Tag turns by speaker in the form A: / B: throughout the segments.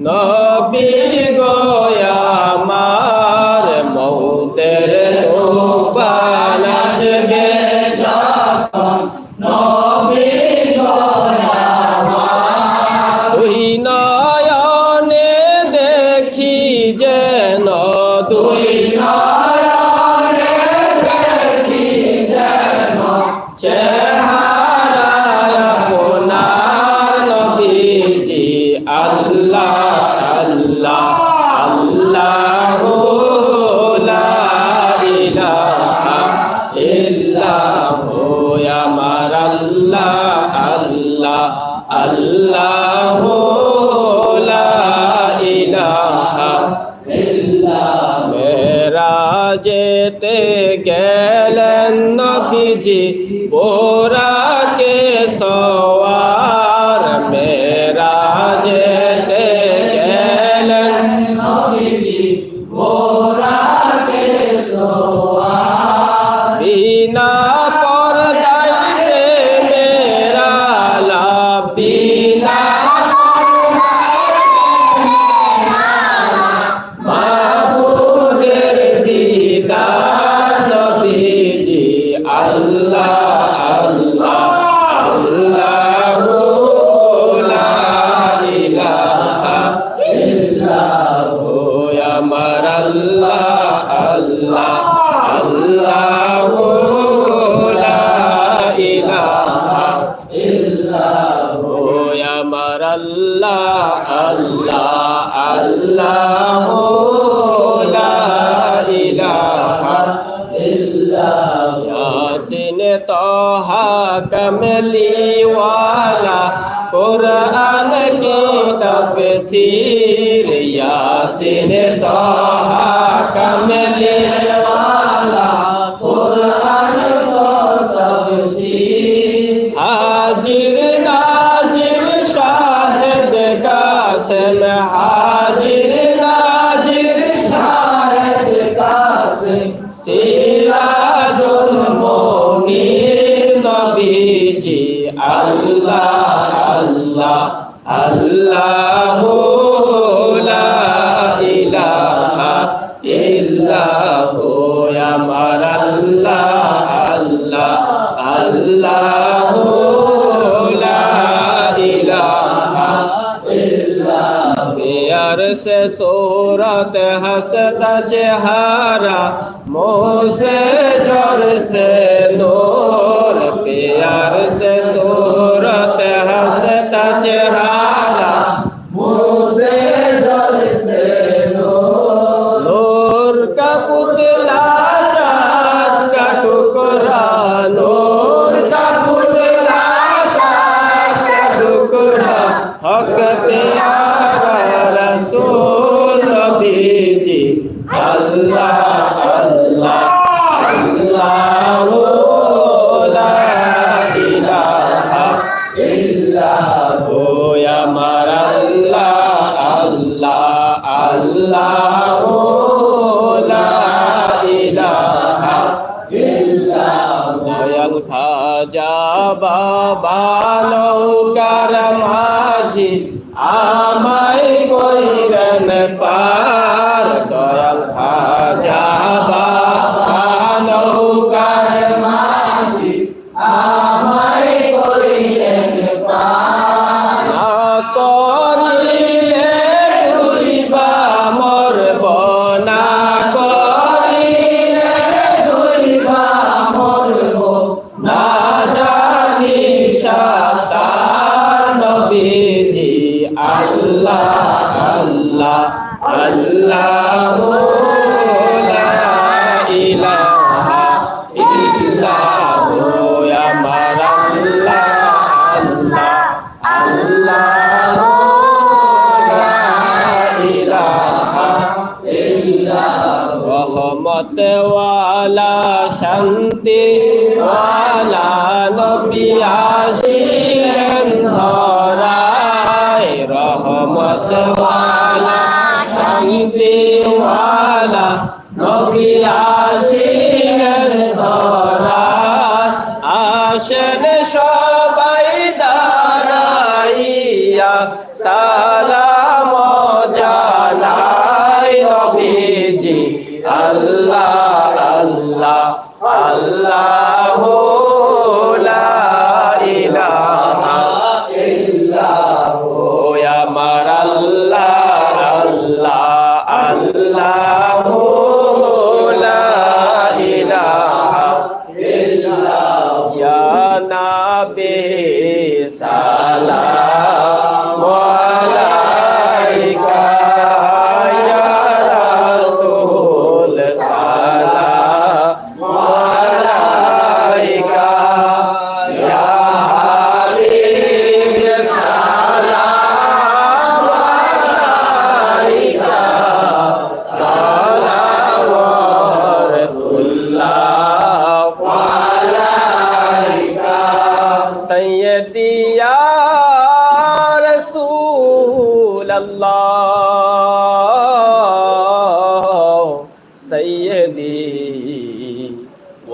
A: নবী গয়া নবীজি বোরাকে সব আল্লাহ আল্লাহ ইয়াসিন তোহা কমলিওয়ালা, কুরআন কি তফসির। ইয়াসিন তোহা কমলিওয়ালা, কুরআন কি তফসির। হাজির से सोरत हसत चेहारा मोह से जोर से আল্লাহ ওয়ালা শান্তি ওয়ালা নবী আসিলেন ধরায় রহমত ওয়ালা শান্তি ওয়ালা নবী আসিলেন ধরায়। আসেন সবাই দাঁড়াইয়া সা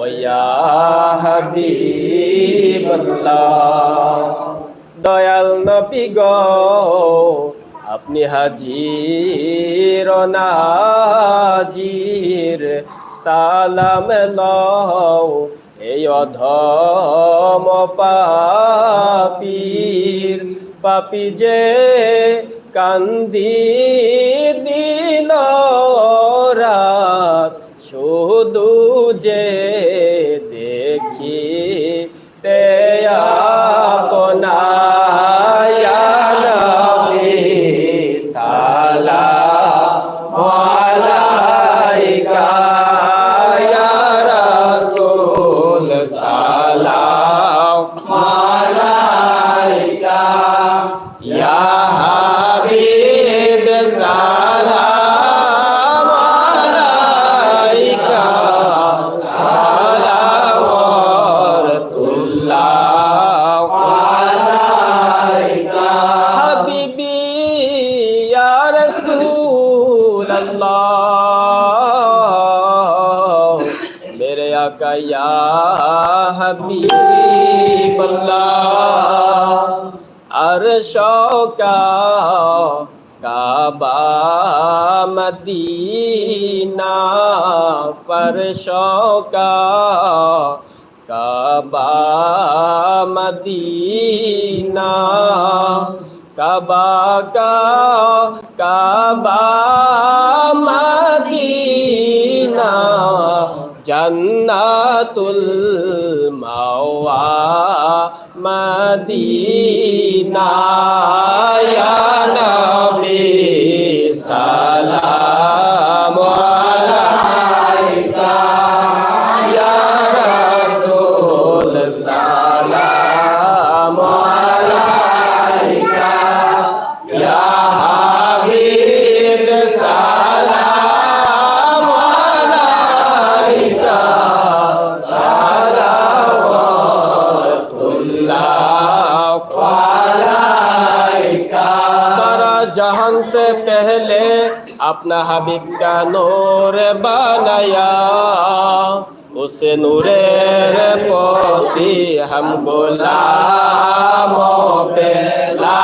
A: ওয়া হাবিবাল্লাহ। দয়াল নবী গো, আপনি হাজির নাজির। সালাম লও এই অধম পাপীর। পাপি যে কান্দি দিন یا حبیب سلام علیکہ صلوات اللہ علیکہ، حبیبی یا رسول اللہ، میرے آقا یا حبیب اللہ अरशों का काबा मदीना फरशों का काबा मदीना काबा का काबा मदीना জান্নাতুল মাওয়া মদিনা ইয়া নবী। अपना हबीब का नूर बनाया उस नूरेर पोती हम गुलामों पे लाखों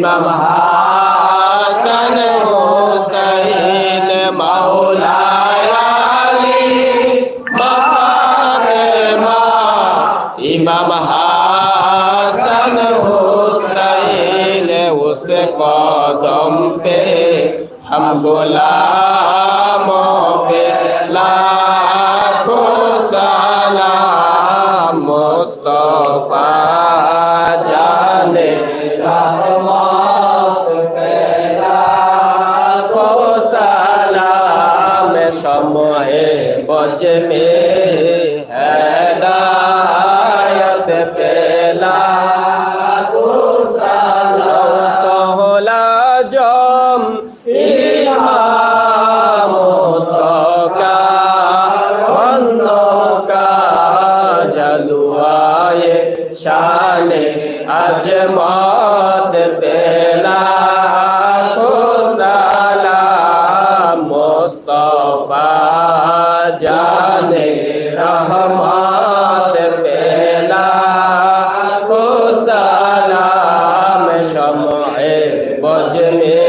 A: ইমাম शमए बज में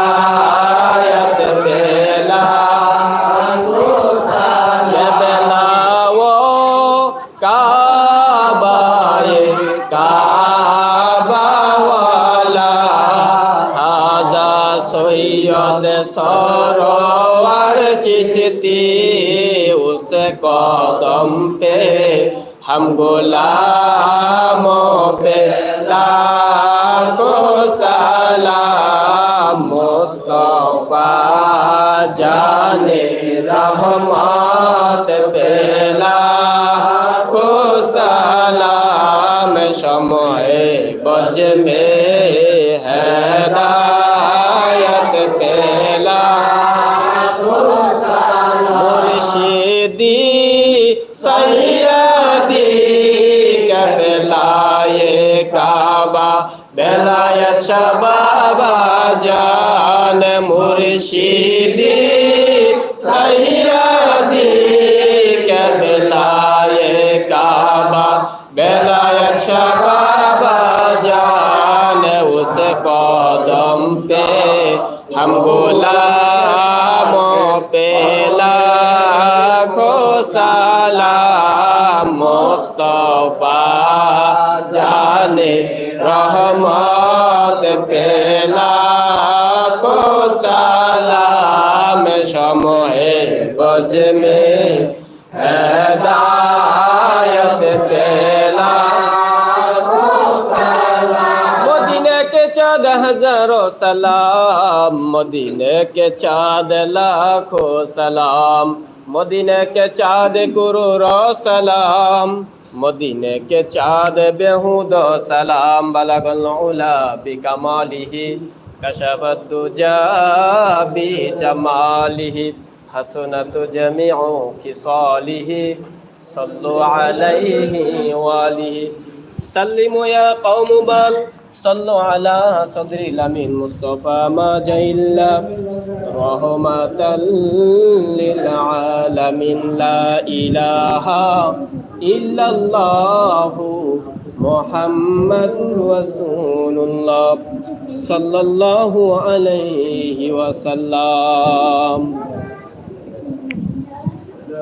A: जाने रहमत पेला को सलाम शमए बज में हैदायत पेला मुर्शिदी सैयदी कबलाए काबा बेलायत शबाबा जान জান মুর্শিদি बज में हैदायत पेला मदीने के चाँद हजारों सलाम मदीने के चाँद लाखों सलाम मदीने के चाँद गुरु रो सलाम मदीने के चाँद बेहूद सलाम बलगल उला बिकमालिही कशफत दुजा হাসনাত জামিউ কিসালিহি সাল্লু আলাইহি ওয়ালিহি সাল্লিমু ইয়া কওম বাল সাল্লু আলা সাদরিল লামিন মুস্তাফা মাজাইল্লা রহমাতাল লিল আলামিন লা ইলাহা ইল্লাল্লাহু মোহাম্মদ রসুল্লাহ সাল্লাল্লাহু আলাইহি ওয়াসাল্লাম